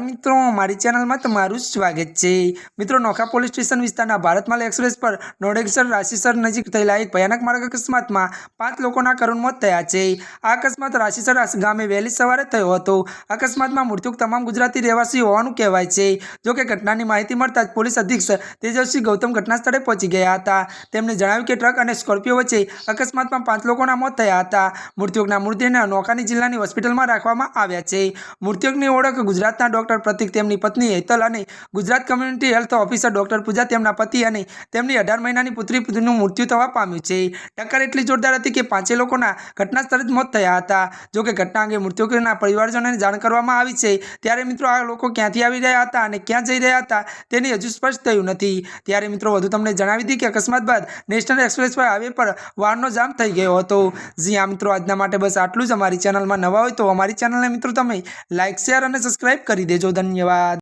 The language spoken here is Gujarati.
મિત્રો, મારી ચેનલમાં તમારું સ્વાગત છે. મિત્રો, નોખા પોલીસ સ્ટેશન વિસ્તારના ભારતમાલ એક્સપ્રેસ પર નોડેક્ષર રાશિસર નજીક થયેલા એક ભયાનક માર્ગ અકસ્માતમાં પાંચ લોકોના કરુણ મોત થયા છે. આ અકસ્માત રાશિસર ગામે વહેલી સવારે થયો હતો. અકસ્માતમાં મૃત્યુક તમામ ગુજરાતી રહેવાસી હોવાનું કહેવાય છે. જો કે ઘટનાની માહિતી મળતા જ પોલીસ અધિક્ષક તેજસ્વી ગૌતમ ઘટના સ્થળે પહોંચી ગયા હતા. તેમણે જણાવ્યું કે ટ્રક અને સ્કોર્પિયો વચ્ચે અકસ્માતમાં પાંચ લોકોના મોત થયા હતા. મૃત્યુકના મૃતદેહને નોખાની જિલ્લાની હોસ્પિટલમાં રાખવામાં આવ્યા છે. મૃત્યુકની ઓળખ ગુજરાતના ડોક્ટર પ્રતિક તેમની પત્ની હેતલ અને Gujarat community health officer doctor Pooja તેમના પતિ અને તેમની અઢાર મહિનાની પુત્રી પુત્રીનું મૃત્યુ થવા પામ્યું છે. ટક્કર એટલી જોરદાર હતી કે પાંચે લોકોના ઘટના સ્થળે જ મોત થયા હતા. જો કે ઘટના અંગે મૃત્યુકના પરિવારજનોને જાણ કરવામાં આવી છે. ત્યારે મિત્રો આ લોકો ક્યાંથી આવી રહ્યા હતા અને ક્યાં જઈ રહ્યા હતા તેની હજુ સ્પષ્ટ થયું નથી. ત્યારે મિત્રો વધુ તમને જણાવી દીધી કે અકસ્માત બાદ નેશનલ એક્સપ્રેસ પર હાઈવે પર વાહનનો જામ થઈ ગયો હતો. જી આ મિત્રો, આજના માટે બસ આટલું જ. અમારી ચેનલમાં નવા હોય તો અમારી ચેનલને મિત્રો તમે લાઇક શેર અને સબસ્ક્રાઇબ કરી દેજો ધન્યવાદ.